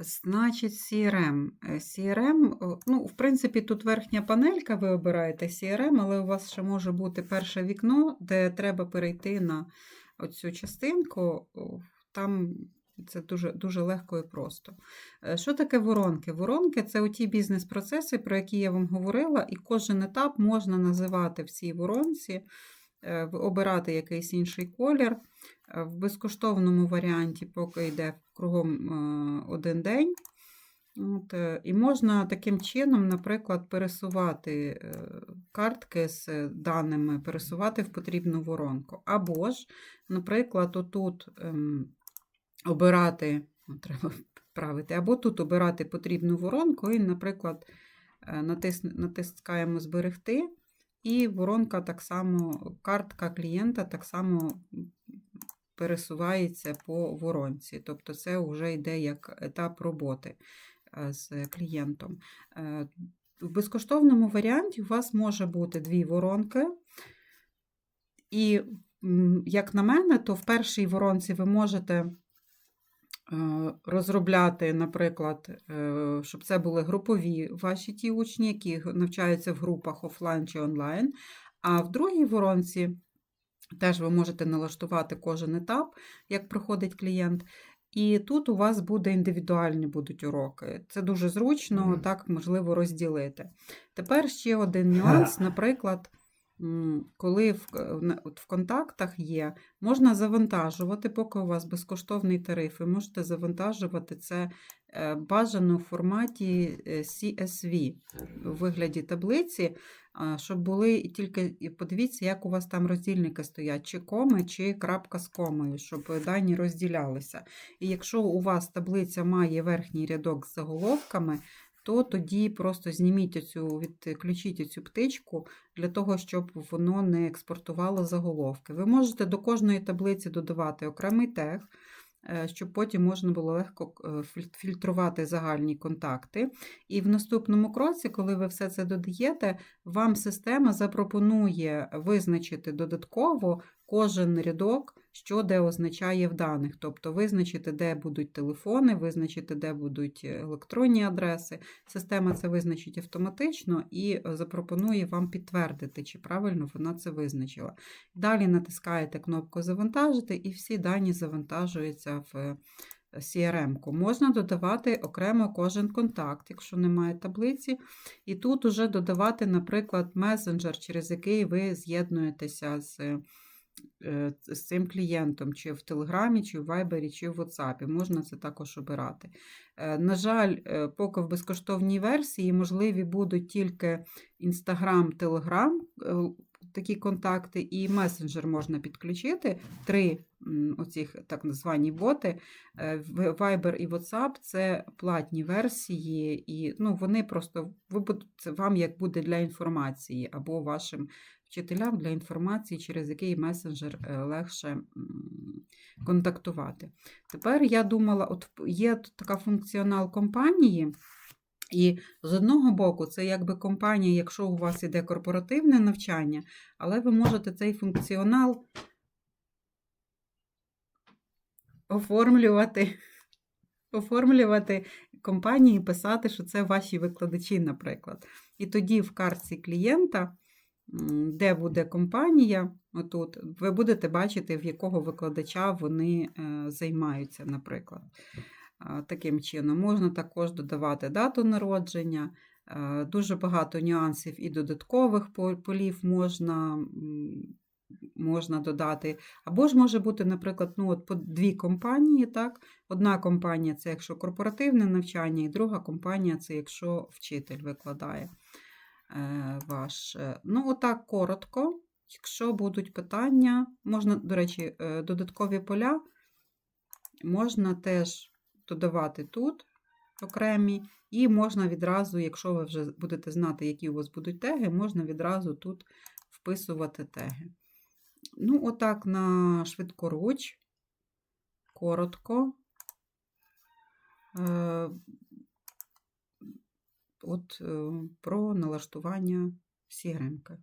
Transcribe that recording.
Значить, CRM. Е, CRM, ну, в принципі, тут верхня панелька, ви обираєте CRM, але у вас ще може бути перше вікно, де треба перейти на оцю частинку. Там це дуже, дуже легко і просто. Е, Що таке воронки? Воронки це оті бізнес-процеси, про які я вам говорила, і кожен етап можна називати в цій воронці, е, обирати якийсь інший колір. Е, В безкоштовному варіанті, поки йде кругом е, один день. От, е, і можна таким чином, наприклад, пересувати картки з даними, пересувати в потрібну воронку. Або ж, наприклад, отут ем, обирати, треба правити, або тут обирати потрібну воронку, і, наприклад, натис, натискаємо зберегти, і воронка так само, картка клієнта так само пересувається по воронці. Тобто це вже йде як етап роботи е, з клієнтом. Е, В безкоштовному варіанті у вас може бути дві воронки. І, як на мене, то в першій воронці ви можете е, розробляти, наприклад, щоб це були групові ваші ті учні, які навчаються в групах офлайн чи онлайн. А в другій воронці теж ви можете налаштувати кожен етап, як проходить клієнт. І тут у вас буде індивідуальні будуть уроки. Це дуже зручно, так можливо розділити. Тепер ще один нюанс, наприклад, коли в, от в контактах є, можна завантажувати, поки у вас безкоштовний тариф, ви можете завантажувати це е, бажано в форматі е, CSV у вигляді таблиці, щоб були і тільки і подивіться, як у вас там роздільники стоять, чи коми, чи крапка з комою, щоб дані розділялися. І якщо у вас таблиця має верхній рядок з заголовками, то тоді просто зніміть оцю, відключіть оцю птичку для того, щоб воно не експортувало заголовки. Ви можете до кожної таблиці додавати окремий тег, е, щоб потім можна було легко е, фільтрувати загальні контакти. І в наступному кроці, коли ви все це додаєте, вам система запропонує визначити додатково кожен рядок, що де означає в даних. Тобто визначити, де будуть телефони, визначити, де будуть електронні адреси. Система це визначить автоматично і е, запропонує вам підтвердити, чи правильно вона це визначила. Далі натискаєте кнопку Завантажити, і всі дані завантажуються в е, CRM-ку. Можна додавати окремо кожен контакт, якщо немає таблиці. І тут уже додавати, наприклад, месенджер, через який ви з'єднуєтеся з, е, з цим клієнтом, чи в Телеграмі, чи в Вайбері, чи в WhatsApp. Можна це також обирати. Е, На жаль, е, поки в безкоштовній версії можливі будуть тільки Telegram, е, такі контакти, і месенджер можна підключити. Три оцих так звані боти. Е, Viber і WhatsApp це платні версії, і ну, вони просто ви це вам як буде для інформації, або вашим вчителям для інформації, через який месенджер е, легше контактувати. Тепер я думала, от є така функціонал компанії. І з одного боку, це якби компанія, якщо у вас іде корпоративне навчання, але ви можете цей функціонал оформлювати, оформлювати компанії, писати, що це ваші викладачі, наприклад. І тоді в картці клієнта, де буде компанія, отут, ви будете бачити, в якого викладача вони е, займаються, наприклад. Таким чином, можна також додавати дату народження, е, дуже багато нюансів і додаткових полів можна, можна додати. Або ж може бути, наприклад, ну, от по дві компанії. Так? Одна компанія це якщо корпоративне навчання, і друга компанія це якщо вчитель викладає е, ваш. Е, Ну, отак коротко. Якщо будуть питання, можна, до речі, додаткові поля можна теж додавати тут окремі, і можна відразу, якщо ви вже будете знати, які у вас будуть теги, можна відразу тут вписувати теги. Ну, отак на швидкоруч, коротко. Е, От е, про налаштування CRM. -ки.